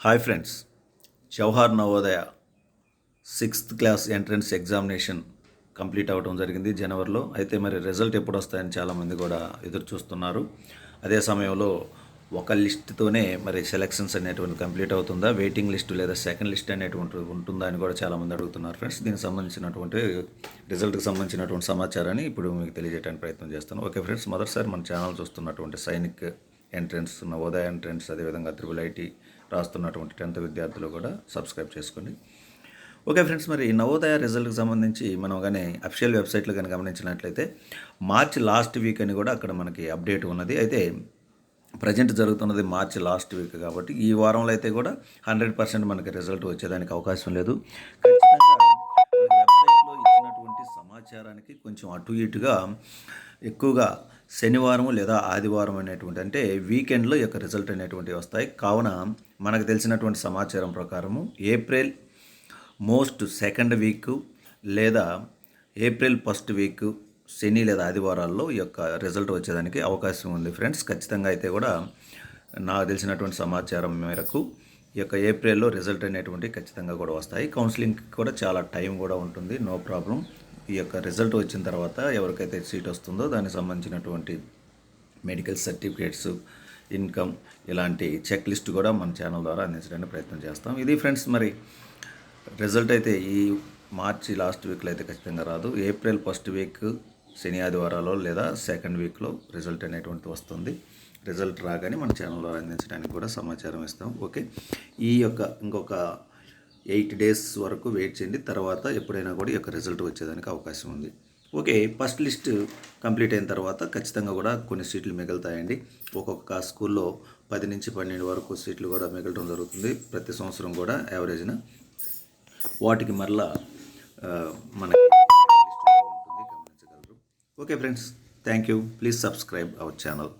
Hi friends Jawahar Navodaya sixth class entrance examination complete అవ్వడం జరిగింది జనవరిలో. అయితే మరి రిజల్ట్ ఎప్పుడు వస్తాయని చాలామంది కూడా ఎదురు చూస్తున్నారు అదే సమయంలో ఒక లిస్ట్తోనే మరి సెలక్షన్స్ అనేటువంటి కంప్లీట్ అవుతుందా వెయిటింగ్ లిస్ట్ లేదా సెకండ్ లిస్ట్ అనేటువంటి ఉంటుందా అని కూడా చాలామంది అడుగుతున్నారు ఫ్రెండ్స్. దీనికి సంబంధించినటువంటి రిజల్ట్కి సంబంధించినటువంటి సమాచారాన్ని ఇప్పుడు మీకు తెలియజేయడానికి ప్రయత్నం చేస్తాను. ఓకే ఫ్రెండ్స్ మొదటిసారి మన ఛానల్ చూస్తున్నటువంటి సైనిక్ ఎంట్రన్స్ నవోదయ ఎంట్రన్స్ అదేవిధంగా త్రిబుల్ ఐటీ రాస్తున్నటువంటి టెన్త్ విద్యార్థులు కూడా సబ్స్క్రైబ్ చేసుకోండి. ఓకే ఫ్రెండ్స్ మరి ఈ నవోదయ రిజల్ట్కి సంబంధించి మనం కానీ అఫిషియల్ వెబ్సైట్లో కానీ గమనించినట్లయితే మార్చ్ లాస్ట్ వీక్ అని కూడా అక్కడ మనకి అప్డేట్ ఉన్నది. అయితే ప్రజెంట్ జరుగుతున్నది మార్చి లాస్ట్ వీక్ కాబట్టి ఈ వారంలో అయితే కూడా హండ్రెడ్ పర్సెంట్ మనకి రిజల్ట్ వచ్చేదానికి అవకాశం లేదు. ఖచ్చితంగా వెబ్సైట్లో ఇచ్చినటువంటి సమాచారానికి కొంచెం అటు ఇటుగా ఎక్కువగా శనివారం లేదా ఆదివారం అనేటువంటి అంటే వీకెండ్లో యొక్క రిజల్ట్ అనేటువంటివి వస్తాయి. కావున మనకు తెలిసినటువంటి సమాచారం ప్రకారము ఏప్రిల్ మోస్ట్ సెకండ్ వీక్ లేదా ఏప్రిల్ ఫస్ట్ వీక్ శని లేదా ఆదివారాల్లో ఈ యొక్క రిజల్ట్ వచ్చేదానికి అవకాశం ఉంది ఫ్రెండ్స్. ఖచ్చితంగా అయితే కూడా నాకు తెలిసినటువంటి సమాచారం మేరకు ఈ యొక్క ఏప్రిల్లో రిజల్ట్ అనేటువంటి ఖచ్చితంగా కూడా వస్తాయి. కౌన్సిలింగ్కి కూడా చాలా టైం కూడా ఉంటుంది. No problem. ఈ యొక్క రిజల్ట్ వచ్చిన తర్వాత ఎవరికైతే సీట్ వస్తుందో దానికి సంబంధించినటువంటి మెడికల్ సర్టిఫికేట్స్ ఇన్కమ్ ఇలాంటి చెక్ లిస్ట్ కూడా మన ఛానల్ ద్వారా అందించడానికి ప్రయత్నం చేస్తాం. ఇది ఫ్రెండ్స్ మరి రిజల్ట్ అయితే ఈ మార్చి లాస్ట్ వీక్లో అయితే ఖచ్చితంగా రాదు. ఏప్రిల్ ఫస్ట్ వీక్ శని ఆదివారాల్లో లేదా సెకండ్ వీక్లో రిజల్ట్ అనేటువంటిది వస్తుంది. రిజల్ట్ రాగానే మన ఛానల్లో అందించడానికి కూడా సమాచారం ఇస్తాం. ఓకే? ఈ యొక్క ఇంకొక ఎయిట్ డేస్ వరకు వెయిట్ చేయండి. తర్వాత ఎప్పుడైనా కూడా ఈ యొక్క రిజల్ట్ వచ్చేదానికి అవకాశం ఉంది. ఓకే ఫస్ట్ లిస్ట్ కంప్లీట్ అయిన తర్వాత ఖచ్చితంగా కూడా కొన్ని సీట్లు మిగులుతాయండి. ఒక్కొక్క స్కూల్లో పది నుంచి పన్నెండు వరకు సీట్లు కూడా మిగలడం జరుగుతుంది. ప్రతి సంవత్సరం కూడా యావరేజ్న. వాటికి మరలా మనకి ఉంటుంది గమనించగలరు. Okay friends thank you. Please subscribe our channel.